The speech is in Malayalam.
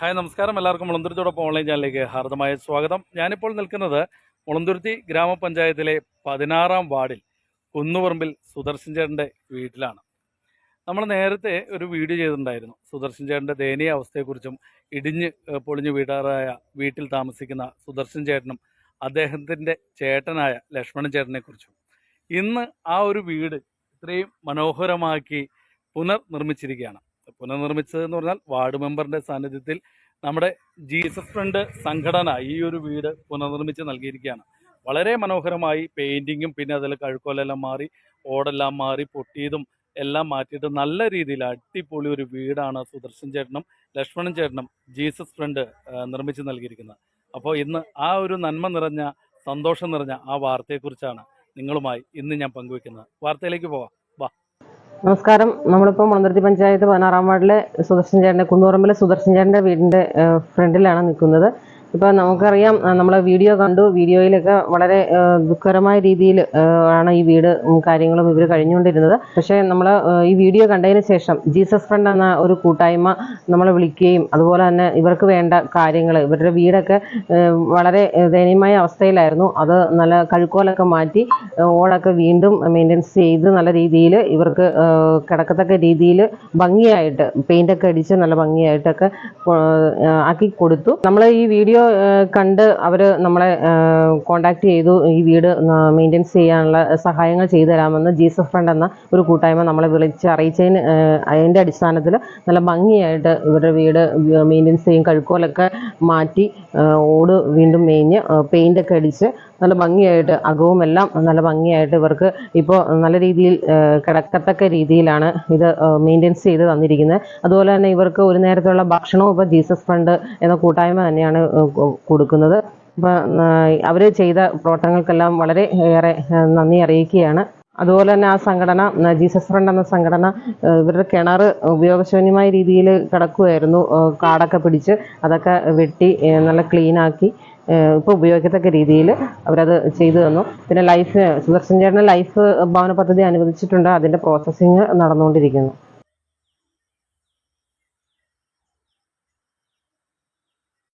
ഹായ് നമസ്കാരം. എല്ലാവർക്കും മുളന്തുരുത്തിയോടൊപ്പം ഓൺലൈൻ ചാനലിലേക്ക് ഹാർദമായ സ്വാഗതം. ഞാനിപ്പോൾ നിൽക്കുന്നത് മുളന്തുരുത്തി ഗ്രാമപഞ്ചായത്തിലെ പതിനാറാം വാർഡിൽ കുന്നുപറമ്പിൽ സുദർശൻ ചേട്ടന്റെ വീട്ടിലാണ്. നമ്മൾ നേരത്തെ ഒരു വീഡിയോ ചെയ്തിട്ടുണ്ടായിരുന്നു. സുദർശൻ ചേട്ടന്റെ ദയനീയ അവസ്ഥയെക്കുറിച്ചും ഇടിഞ്ഞ് പൊളിഞ്ഞ് വീടാറായ വീട്ടിൽ താമസിക്കുന്ന സുദർശൻ ചേട്ടനും അദ്ദേഹത്തിന്റെ ചേട്ടനായ ലക്ഷ്മണൻ ചേട്ടനെക്കുറിച്ചും ഇന്ന് ആ ഒരു വീട് ഇത്രയും മനോഹരമാക്കി പുനർനിർമ്മിച്ചിരിക്കുകയാണ്. പുനർനിർമ്മിച്ചത് എന്ന് പറഞ്ഞാൽ വാർഡ് മെമ്പറിന്റെ സാന്നിധ്യത്തിൽ നമ്മുടെ ജീസസ് ഫ്രണ്ട് സംഘടന ഈ ഒരു വീട് പുനർനിർമ്മിച്ച് നൽകിയിരിക്കുകയാണ്. വളരെ മനോഹരമായി പെയിന്റിങ്ങും പിന്നെ അതിൽ കഴുക്കോലെല്ലാം മാറി ഓടെല്ലാം മാറി പൊട്ടിയതും എല്ലാം മാറ്റിയിട്ട് നല്ല രീതിയിൽ അടിപൊളി ഒരു വീടാണ് സുദർശൻ ചേട്ടനും ലക്ഷ്മണൻ ചേട്ടനും ജീസസ് ഫ്രണ്ട് നിർമ്മിച്ച് നൽകിയിരിക്കുന്നത്. അപ്പോൾ ഇന്ന് ആ ഒരു നന്മ നിറഞ്ഞ സന്തോഷം നിറഞ്ഞ ആ വാർത്തയെക്കുറിച്ചാണ് നിങ്ങളുമായി ഇന്ന് ഞാൻ പങ്കുവെക്കുന്നത് വാർത്തയിലേക്ക് പോവാം. നമസ്കാരം. നമ്മളിപ്പോൾ മുളന്തുരുത്തി പഞ്ചായത്ത് പതിനാറാം വാർഡിലെ സുദർശൻ ചേട്ടന്റെ കുന്നുപറമ്പിലെ സുദർശൻ ചേട്ടന്റെ വീടിന്റെ ഫ്രണ്ടിലാണ് നിൽക്കുന്നത്. ഇപ്പോൾ നമുക്കറിയാം നമ്മളെ വീഡിയോ കണ്ടു. വീഡിയോയിലൊക്കെ വളരെ ദുഃഖകരമായ രീതിയിൽ ആണ് ഈ വീട് കാര്യങ്ങളും ഇവർ കഴിഞ്ഞുകൊണ്ടിരുന്നത്. പക്ഷേ നമ്മൾ ഈ വീഡിയോ കണ്ടതിന് ശേഷം ജീസസ് ഫ്രണ്ട് എന്ന ഒരു കൂട്ടായ്മ നമ്മളെ വിളിക്കുകയും അതുപോലെ തന്നെ ഇവർക്ക് വേണ്ട കാര്യങ്ങൾ ഇവരുടെ വീടൊക്കെ വളരെ ദയനീയമായ അവസ്ഥയിലായിരുന്നു. അത് നല്ല കഴുക്കോലൊക്കെ മാറ്റി ഓടൊക്കെ വീണ്ടും മെയിന്റെനൻസ് ചെയ്ത് നല്ല രീതിയിൽ ഇവർക്ക് കിടക്കത്തക്ക രീതിയിൽ ഭംഗിയായിട്ട് പെയിന്റൊക്കെ അടിച്ച് നല്ല ഭംഗിയായിട്ടൊക്കെ ആക്കി കൊടുത്തു. നമ്മൾ ഈ വീഡിയോ ഏഹ്, കണ്ട് അവർ നമ്മളെ കോണ്ടാക്ട് ചെയ്തു. ഈ വീട് മെയിന്റെനൻസ് ചെയ്യാനുള്ള സഹായങ്ങൾ ചെയ്തു തരാമെന്ന് ജീസസ് ഫ്രണ്ട് എന്ന ഒരു കൂട്ടായ്മ നമ്മളെ വിളിച്ച് അറിയിച്ചതിന് അതിന്റെ അടിസ്ഥാനത്തിൽ നല്ല ഭംഗിയായിട്ട് ഇവരുടെ വീട് മെയിന്റെനൻസ് ചെയ്യും. കഴുക്കോലൊക്കെ മാറ്റി ഓട് വീണ്ടും മേഞ്ഞ് പെയിന്റൊക്കെ അടിച്ച് നല്ല ഭംഗിയായിട്ട് അകവുമെല്ലാം നല്ല ഭംഗിയായിട്ട് ഇവർക്ക് ഇപ്പോൾ നല്ല രീതിയിൽ കിടക്കത്തക്ക രീതിയിലാണ് ഇത് മെയിന്റെനൻസ് ചെയ്ത് തന്നിരിക്കുന്നത്. അതുപോലെ തന്നെ ഇവർക്ക് ഒരു നേരത്തുള്ള ഭക്ഷണവും ഇപ്പോൾ ജീസസ് ഫണ്ട് എന്ന കൂട്ടായ്മ തന്നെയാണ് കൊടുക്കുന്നത്. അപ്പം അവർ ചെയ്ത പ്രവർത്തനങ്ങൾക്കെല്ലാം വളരെ ഏറെ നന്ദി അറിയിക്കുകയാണ്. അതുപോലെ തന്നെ ആ സംഘടന ജീസസ് ഫ്രണ്ട് എന്ന സംഘടന ഇവരുടെ കിണർ ഉപയോഗശൂന്യമായ രീതിയിൽ കിടക്കുമായിരുന്നു കാടൊക്കെ പിടിച്ച് അതൊക്കെ വെട്ടി നല്ല ക്ലീനാക്കി ഇപ്പോൾ ഉപയോഗിക്കത്തക്ക രീതിയിൽ അവരത് ചെയ്തു തന്നു. പിന്നെ ലൈഫ് സുദർശൻ ചേട്ടന് ലൈഫ് ഭവന പദ്ധതി അനുവദിച്ചിട്ടുണ്ട്. അതിന്റെ പ്രോസസ്സിങ് നടന്നുകൊണ്ടിരിക്കുന്നു.